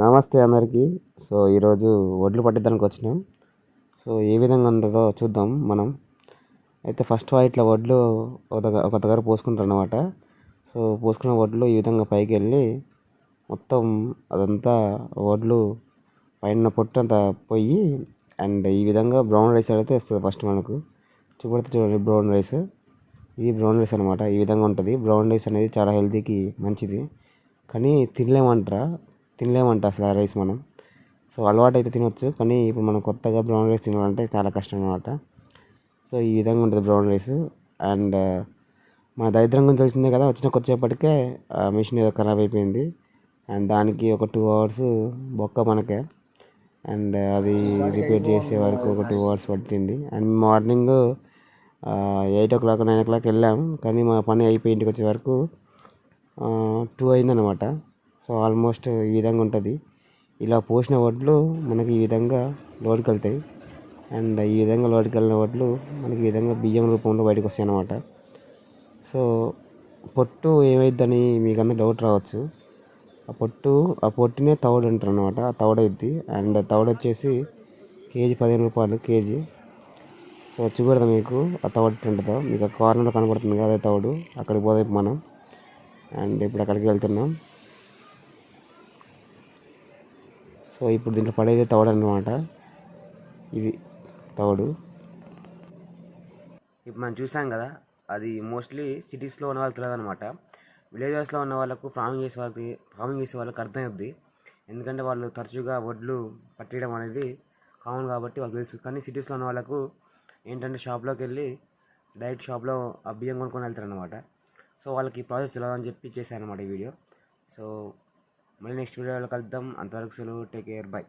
నమస్తే అందరికీ. సో ఈరోజు వడ్లు పట్టిద్దానికి వచ్చినాం. సో ఏ విధంగా ఉంటుందో చూద్దాం మనం. అయితే ఫస్ట్ ఇట్లా వడ్లు ఒక దగ్గర ఒక దగ్గర పోసుకుంటారు అనమాట సో పోసుకున్న వడ్లు ఈ విధంగా పైకి వెళ్ళి మొత్తం అదంతా వడ్లు పైన పొట్టు అంతా పోయి అండ్ ఈ విధంగా బ్రౌన్ రైస్ అయితే వస్తుంది ఫస్ట్ మనకు. చూపడితే చూడండి బ్రౌన్ రైస్. ఇది బ్రౌన్ రైస్ అనమాట ఈ విధంగా ఉంటుంది. బ్రౌన్ రైస్ అనేది చాలా హెల్తీకి మంచిది. కానీ తినలేమంటారా? తినలేమంట అసలు ఆ రైస్ మనం. సో అలవాటు అయితే తినొచ్చు కానీ ఇప్పుడు మనం కొత్తగా బ్రౌన్ రైస్ తినాలంటే చాలా కష్టం అనమాట సో ఈ విధంగా ఉంటుంది బ్రౌన్ రైస్. అండ్ మన దరిద్రం గురించి తెలిసిందే కదా వచ్చిన కొద్దిసేపటికే మిషన్ ఏదో ఖరాబ్ అయిపోయింది. అండ్ దానికి ఒక టూ అవర్స్ బొక్క మనకే. అండ్ అది రిపేర్ చేసే వరకు ఒక టూ అవర్స్ పట్టింది. And morning eight o'clock nine o'clock వెళ్ళాం. కానీ మా పని అయిపోయి ఇంటికి వచ్చే వరకు టూ అయిందనమాట సో ఆల్మోస్ట్ ఈ విధంగా ఉంటుంది. ఇలా పోసిన వడ్లు మనకి ఈ విధంగా లోడ్కి వెళ్తాయి. అండ్ ఈ విధంగా లోడ్కి వెళ్ళిన వడ్లు మనకి ఈ విధంగా బియ్యం రూపంలో బయటకు వస్తాయి అన్నమాట. సో పొట్టు ఏమైద్దని మీకు అందరూ డౌట్ రావచ్చు. ఆ పొట్టు ఆ పొట్టునే తౌడు అంటారు అనమాట ఆ తౌడు అయిద్ది. అండ్ తౌడు వచ్చేసి కేజీ పదిహేను రూపాయలు కేజీ. సో చూపెడతా మీకు. ఆ తౌడు ఉంటుందో. మీకు ఆ కార్నర్లో కనబడుతుంది కదా అదే తౌడు. అక్కడికి పోతే మనం. అండ్ ఇప్పుడు అక్కడికి వెళ్తున్నాం. సో ఇప్పుడు దీంట్లో పడేది తౌడు అనమాట ఇది తౌడు. ఇప్పుడు మనం చూసాం కదా అది మోస్ట్లీ సిటీస్లో ఉన్న వాళ్ళకి తెలియదు అనమాట విలేజెస్లో ఉన్న వాళ్ళకు ఫార్మింగ్ చేసే వాళ్ళకి ఫార్మింగ్ చేసే వాళ్ళకి అర్థమవుద్ది ఎందుకంటే వాళ్ళు తరచుగా వడ్లు పట్టేయడం అనేది కామన్ కాబట్టి వాళ్ళకి తెలుసు. కానీ సిటీస్లో ఉన్న వాళ్ళకు ఏంటంటే షాప్లోకి వెళ్ళి డైరెక్ట్ షాప్లో ఆ బియ్యం కొనుక్కొని వెళ్తారు అనమాట సో వాళ్ళకి ప్రాసెస్ తెలియదని చెప్పి చేశాను అనమాట ఈ వీడియో సో మళ్ళీ నెక్స్ట్ వీడియోలో కలుద్దాం. అంతవరకు సెలవు. Take care. బై.